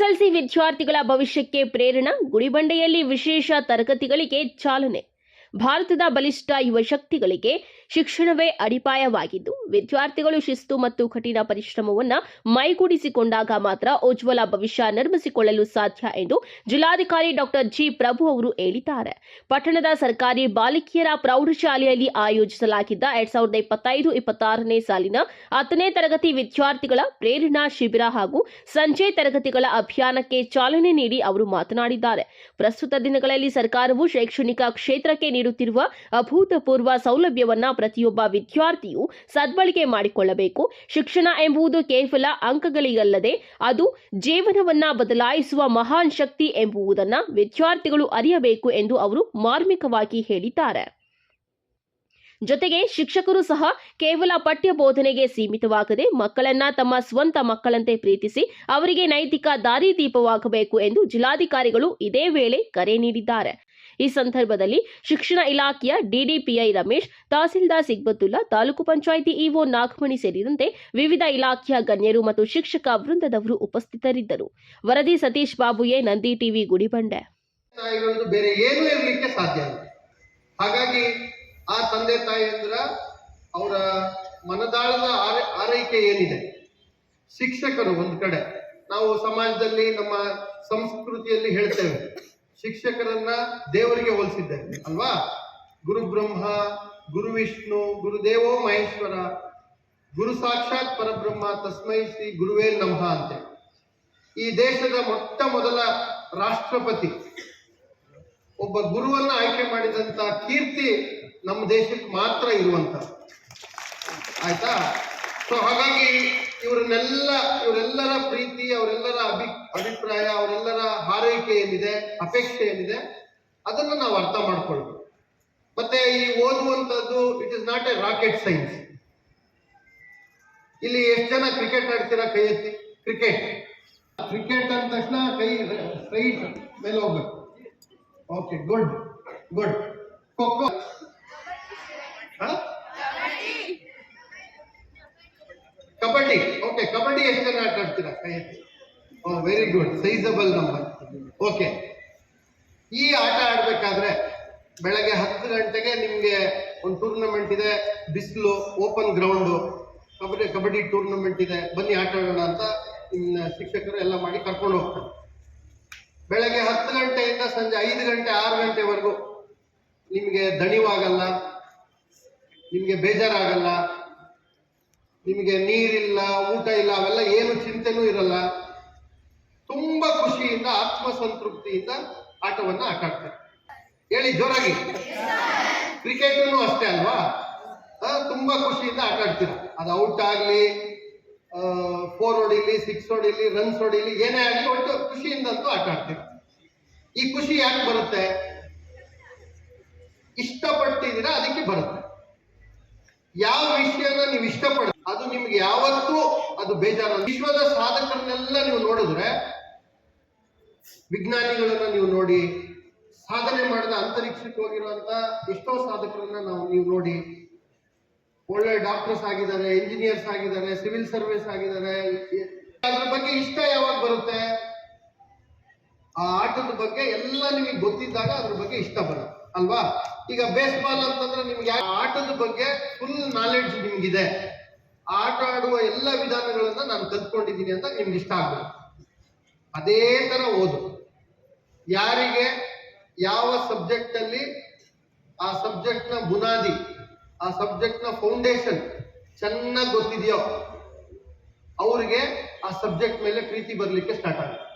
SSLC ವಿದ್ಯಾರ್ಥಿಗಳ ಭವಿಷ್ಯಕ್ಕೆ ಪ್ರೇರಣಾ ಗುಡಿಬಂಡೆಯಲ್ಲಿ ವಿಶೇಷ ತರಗತಿಗಳಿಗೆ ಚಾಲನೆ ಭಾರತದ ಬಲಿಷ್ಠ ಯುವಶಕ್ತಿಗಳಿಗೆ ಶಿಕ್ಷಣವೇ ಅಡಿಪಾಯವಾಗಿದ್ದು, ವಿದ್ಯಾರ್ಥಿಗಳು ಶಿಸ್ತು ಮತ್ತು ಕಠಿಣ ಪರಿಶ್ರಮವನ್ನು ಮೈಗೂಡಿಸಿಕೊಂಡಾಗ ಮಾತ್ರ ಉಜ್ವಲ ಭವಿಷ್ಯ ನಿರ್ಮಿಸಿಕೊಳ್ಳಲು ಸಾಧ್ಯ ಎಂದು ಜಿಲ್ಲಾಧಿಕಾರಿ ಡಾಕ್ಟರ್ ಜಿ. ಪ್ರಭು ಅವರು ಹೇಳಿದ್ದಾರೆ. ಪಟ್ಟಣದ ಸರ್ಕಾರಿ ಬಾಲಕಿಯರ ಪ್ರೌಢಶಾಲೆಯಲ್ಲಿ ಆಯೋಜಿಸಲಾಗಿದ್ದ ಎರಡ್ ಸಾವಿರದ ಇಪ್ಪತ್ತೈದು ಇಪ್ಪತ್ತಾರನೇ ಸಾಲಿನ ಹತ್ತನೇ ತರಗತಿ ವಿದ್ಯಾರ್ಥಿಗಳ ಪ್ರೇರಣಾ ಶಿಬಿರ ಹಾಗೂ ಸಂಜೆ ತರಗತಿಗಳ ಅಭಿಯಾನಕ್ಕೆ ಚಾಲನೆ ನೀಡಿ ಅವರು ಮಾತನಾಡಿದ್ದಾರೆ. ಪ್ರಸ್ತುತ ದಿನಗಳಲ್ಲಿ ಸರ್ಕಾರವು ಶೈಕ್ಷಣಿಕ ಕ್ಷೇತ್ರಕ್ಕೆ ನೀಡುತ್ತಿರುವ ಅಭೂತಪೂರ್ವ ಸೌಲಭ್ಯವನ್ನ ಪ್ರತಿಯೊಬ್ಬ ವಿದ್ಯಾರ್ಥಿಯು ಸದ್ಬಳಕೆ ಮಾಡಿಕೊಳ್ಳಬೇಕು. ಶಿಕ್ಷಣ ಎಂಬುದು ಕೇವಲ ಅಂಕಗಳಿಗಲ್ಲದೆ ಅದು ಜೀವನವನ್ನ ಬದಲಾಯಿಸುವ ಮಹಾನ್ ಶಕ್ತಿ ಎಂಬುದನ್ನು ವಿದ್ಯಾರ್ಥಿಗಳು ಅರಿಯಬೇಕು ಎಂದು ಅವರು ಮಾರ್ಮಿಕವಾಗಿ ಹೇಳಿದ್ದಾರೆ. ಜೊತೆಗೆ ಶಿಕ್ಷಕರು ಸಹ ಕೇವಲ ಪಠ್ಯ ಬೋಧನೆಗೆ ಸೀಮಿತವಾಗದೆ ಮಕ್ಕಳನ್ನ ತಮ್ಮ ಸ್ವಂತ ಮಕ್ಕಳಂತೆ ಪ್ರೀತಿಸಿ ಅವರಿಗೆ ನೈತಿಕ ದಾರಿದೀಪವಾಗಬೇಕು ಎಂದು ಜಿಲ್ಲಾಧಿಕಾರಿಗಳು ಇದೇ ವೇಳೆ ಕರೆ ನೀಡಿದ್ದಾರೆ. ಈ ಸಂದರ್ಭದಲ್ಲಿ ಶಿಕ್ಷಣ ಇಲಾಖೆಯ ಡಿಡಿಪಿಐ ರಮೇಶ್, ತಹಸೀಲ್ದಾರ್ ಸಿಗ್ಬತ್ತುಲ್ಲಾ, ತಾಲೂಕು ಪಂಚಾಯಿತಿ ಇಒ ನಾಗಮಣಿ ಸೇರಿದಂತೆ ವಿವಿಧ ಇಲಾಖೆಯ ಗಣ್ಯರು ಮತ್ತು ಶಿಕ್ಷಕ ವೃಂದದವರು ಉಪಸ್ಥಿತರಿದ್ದರು. ವರದಿ ಸತೀಶ್ ಬಾಬುಯೆ, ನಂದಿ ಟಿವಿ, ಗುಡಿಬಂಡೆ. ಬೇರೆ ಏನು ಇರಲಿಕ್ಕೆ ಸಾಧ್ಯ ಹಾಗಾಗಿ ಆ ತಂದೆ ತಾಯಿಯಂದ್ರ ಅವರ ಮನದಾಳದ ಆರೈ, ಆರೈಕೆ ಏನಿದೆ? ಶಿಕ್ಷಕರು ಒಂದು ಕಡೆ. ನಾವು ಸಮಾಜದಲ್ಲಿ ನಮ್ಮ ಸಂಸ್ಕೃತಿಯಲ್ಲಿ ಹೇಳ್ತೇವೆ ಶಿಕ್ಷಕರನ್ನ ದೇವರಿಗೆ ಹೋಲಿಸಿದ್ದಾರೆ, ಅಲ್ವಾ? ಗುರು ಬ್ರಹ್ಮ, ಗುರು ವಿಷ್ಣು ಗುರುದೇವೋ ಮಹೇಶ್ವರ, ಗುರು ಸಾಕ್ಷಾತ್ ಪರಬ್ರಹ್ಮ, ತಸ್ಮೈ ಶ್ರೀ ಗುರುವೇ ನಮಃ ಅಂತೆ. ಈ ದೇಶದ ಮೊಟ್ಟ ಮೊದಲ ರಾಷ್ಟ್ರಪತಿ, ಒಬ್ಬ ಗುರುವನ್ನ ಆಯ್ಕೆ ಮಾಡಿದಂತ ಕೀರ್ತಿ ನಮ್ಮ ದೇಶಕ್ಕೆ ಮಾತ್ರ ಇರುವಂತ ಆಯ್ತಾ? ಸೊ ಹಾಗಾಗಿ ಇವರನ್ನೆಲ್ಲ, ಇವರೆಲ್ಲರ ಪ್ರೀತಿ, ಅವರೆಲ್ಲರ ಅಭಿ, ಅಭಿಪ್ರಾಯ, ಅವರೆಲ್ಲರ ಹಾರೈಕೆ ಏನಿದೆ ಅಪೇಕ್ಷೆ ಏನಿದೆ ಅದನ್ನು ನಾವು ಅರ್ಥ ಮಾಡ್ಕೊಳ್ಬೇಕು. ಮತ್ತೆ ಈ ಓದುವಂಥದ್ದು it is not a rocket science ಇಲ್ಲಿ ಎಷ್ಟು ಜನ ಕ್ರಿಕೆಟ್ ಆಡ್ತೀರಾ ಕೈ ಎತ್ತಿ ಕ್ರಿಕೆಟ್ ಕ್ರಿಕೆಟ್ ಅಂದ ತಕ್ಷಣ ಕೈ ಸ್ಟ್ರೈಟ್ ಮೇಲೆ ಹೋಗ್ಬೇಕು. Okay good good kho kho kabaddi kabaddi ಎಷ್ಟು ಜನ ಆಟ ಆಡ್ತೀರಾ ಕೈ ಎತ್ತಿ. ಓ very good sizable number okay ಈ ಆಟ ಆಡಬೇಕಾದ್ರೆ ಬೆಳಗ್ಗೆ ಹತ್ತು ಗಂಟೆಗೆ ನಿಮಗೆ ಒಂದು ಟೂರ್ನಮೆಂಟ್ ಇದೆ, ಬಿಸಿಲು open ground kabaddi kabaddi tournament ಇದೆ. ಬನ್ನಿ ಆಟ ಆಡೋಣ ಅಂತ ನಿಮ್ಮ ಶಿಕ್ಷಕರು ಎಲ್ಲ ಮಾಡಿ ಕರ್ಕೊಂಡು ಹೋಗ್ತಾರೆ. ಬೆಳಗ್ಗೆ ಹತ್ತು ಗಂಟೆಯಿಂದ ಸಂಜೆ ಐದು ಗಂಟೆ, ಆರು ಗಂಟೆವರೆಗೂ ನಿಮಗೆ ದಣಿವಾಗಲ್ಲ, ನಿಮಗೆ ಬೇಜಾರಾಗಲ್ಲ ನಿಮಗೆ ನೀರಿಲ್ಲ, ಊಟ ಇಲ್ಲ, ಅವೆಲ್ಲ ಏನು ಚಿಂತೆನೂ ಇರಲ್ಲ. ತುಂಬಾ ಖುಷಿಯಿಂದ, ಆತ್ಮಸಂತೃಪ್ತಿಯಿಂದ ಆಟವನ್ನ ಆಟ ಆಡ್ತಾರೆ. ಹೇಳಿ, ಜೋರಾಗಿ. ಕ್ರಿಕೆಟನ್ನು ಅಷ್ಟೇ ಅಲ್ವಾ? ತುಂಬಾ ಖುಷಿಯಿಂದ ಆಟ ಆಡ್ತೀರ? ಅದು ಔಟ್ ಆಗ್ಲಿ ಫೋರ್ ಹೊಡಿಲಿ ಸಿಕ್ಸ್ ಹೊಡಿಲಿ ರನ್ಸ್ ಹೊಡಿಲಿ, ಏನೇ ಆಗಲಿ ಒಟ್ಟು ಖುಷಿಯಿಂದಂತೂ ಆಟ ಆಡ್ತೀರ? ಈ ಖುಷಿ ಯಾಕೆ ಬರುತ್ತೆ? ಇಷ್ಟಪಟ್ಟಿದ್ದೀರಾ, ಅದಕ್ಕೆ ಬರುತ್ತೆ. ಯಾವ ವಿಷಯನ ನೀವು ಇಷ್ಟಪಡ ಅದು ನಿಮ್ಗೆ ಯಾವತ್ತೂ ಅದು ಬೇಜಾರ ವಿಶ್ವದ ಸಾಧಕರನ್ನೆಲ್ಲ ನೀವು ನೋಡಿದ್ರೆ, ವಿಜ್ಞಾನಿಗಳನ್ನ ನೀವು ನೋಡಿ, ಸಾಧನೆ ಮಾಡಿದ ಅಂತರಿಕ್ಷಕ್ಕೆ ಹೋಗಿರುವಂತ ಎಷ್ಟೋ ಸಾಧಕರನ್ನ ನಾವು ನೀವು ನೋಡಿ. ಒಳ್ಳೆ ಡಾಕ್ಟರ್ಸ್ ಆಗಿದ್ದಾರೆ ಇಂಜಿನಿಯರ್ಸ್ ಆಗಿದ್ದಾರೆ ಸಿವಿಲ್ ಸರ್ವಿಸ್ ಆಗಿದ್ದಾರೆ. ಅದ್ರ ಬಗ್ಗೆ ಇಷ್ಟ ಯಾವಾಗ ಬರುತ್ತೆ? ಆ ಆಟದ ಬಗ್ಗೆ ಎಲ್ಲ ನಿಮಗೆ ಗೊತ್ತಿದ್ದಾಗ ಅದ್ರ ಬಗ್ಗೆ ಇಷ್ಟ ಬರುತ್ತೆ, ಅಲ್ವಾ? ಈಗ ಬೇಸ್ಬಾಲ್ ಅಂತಂದ್ರೆ ನಿಮ್ಗೆ ಆಟದ ಬಗ್ಗೆ ಫುಲ್ ನಾಲೆಡ್ಜ್ ನಿಮ್ಗಿದೆ. ಆಟ ಆಡುವ ಎಲ್ಲ ವಿಧಾನಗಳನ್ನ ನಾನು ಕಲ್ತ್ಕೊಂಡಿದ್ದೀನಿ ಅಂತ ನಿಮ್ಗೆ ಇಷ್ಟ ಆಗ್ಬೇಕು. ಅದೇ ತರ ಓದು. ಯಾರಿಗೆ ಯಾವ ಸಬ್ಜೆಕ್ಟ್ ಅಲ್ಲಿ ಆ ಸಬ್ಜೆಕ್ಟ್ನ ಬುನಾದಿ, ಆ ಸಬ್ಜೆಕ್ಟ್ನ ಫೌಂಡೇಶನ್ ಚೆನ್ನಾಗಿ ಗೊತ್ತಿದೆಯೋ, ಅವ್ರಿಗೆ ಆ ಸಬ್ಜೆಕ್ಟ್ ಮೇಲೆ ಪ್ರೀತಿ ಬರಲಿಕ್ಕೆ ಸ್ಟಾರ್ಟ್ ಆಗುತ್ತೆ.